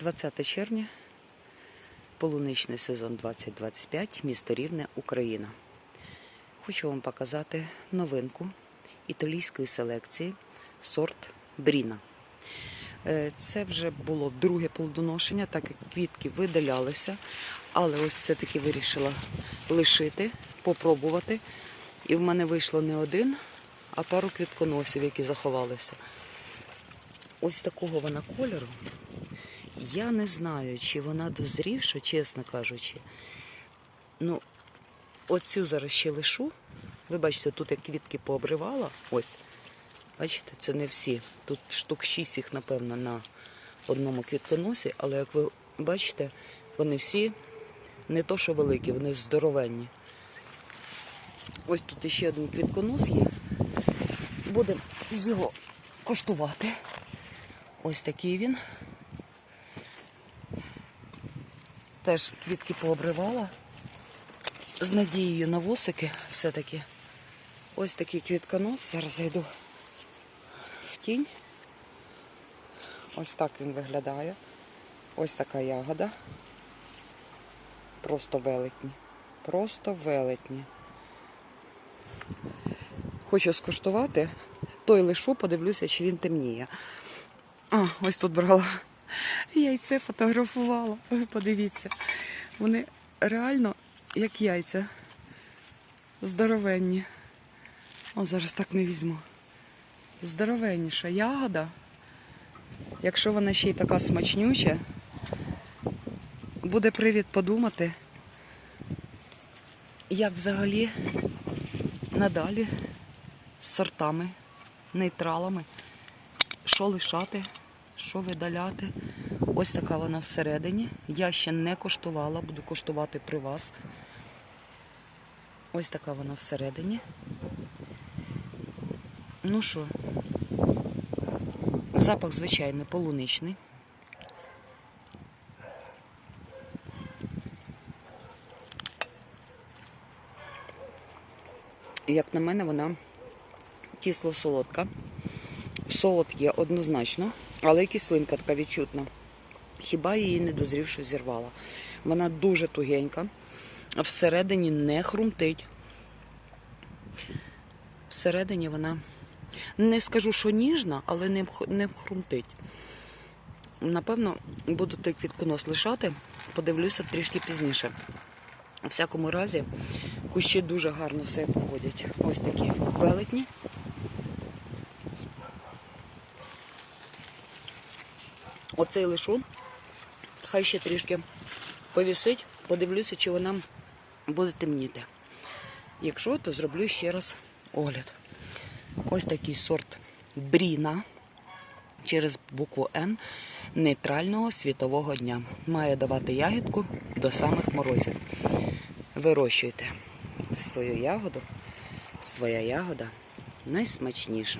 20 червня, полуничний сезон 2025, місто Рівне, Україна. Хочу вам показати новинку італійської селекції сорт Бріна. Е, Це вже було друге плодоношення, так як квітки видалялися, але ось все-таки вирішила лишити, попробувати. І в мене вийшло не один, а пару квітконосів, які заховалися. Ось такого вона кольору. Я не знаю, чи вона дозрівша, чесно кажучи. Ну, оцю зараз ще лишу. Ви бачите, тут я квітки пообривала. Ось. Бачите, це не всі. Тут штук 6 їх, напевно, на одному квітконосі, але як ви бачите, вони всі не то, що великі, вони здоровенні. Ось тут іще один квітконос є. Будемо його коштувати. Ось такий він. Теж квітки пообривала. З надією на вусики все-таки. Ось такий квітконос. Зараз зайду в тінь. Ось так він виглядає. Ось така ягода. Просто велетні. Просто велетні. Хочу скуштувати. Той лишу, подивлюся, чи він темніє. А, ось тут брала яйце фотографувала. Ви подивіться. Вони реально як яйця. Здоровенні. О, зараз так не візьму. Здоровенніша ягода. Якщо вона ще й така смачнюча, буде привід подумати, як взагалі надалі з сортами, нейтралами, що лишати, що видаляти. Ось така вона всередині. Я ще не коштувала, буду коштувати при вас. Ось така вона всередині. Ну що, запах звичайний, полуничний. Як на мене, вона кисло солодка. Солод є однозначно, але кислинка така відчутна. Хіба її не дозрівши зірвала. Вона дуже тугенька, всередині не хрумтить. Всередині вона не скажу, що ніжна, але не, не хрумтить. Напевно, буду той квітконос лишати, подивлюся трішки пізніше. У всякому разі, кущі дуже гарно все поводять. Ось такі велетні. Оцей лишу. Хай ще трішки повісить, подивлюся, чи вона буде темніти. Якщо, то зроблю ще раз огляд. Ось такий сорт Бріна через букву Н нейтрального світового дня. Має давати ягідку до самих морозів. Вирощуйте свою ягоду. Своя ягода найсмачніша.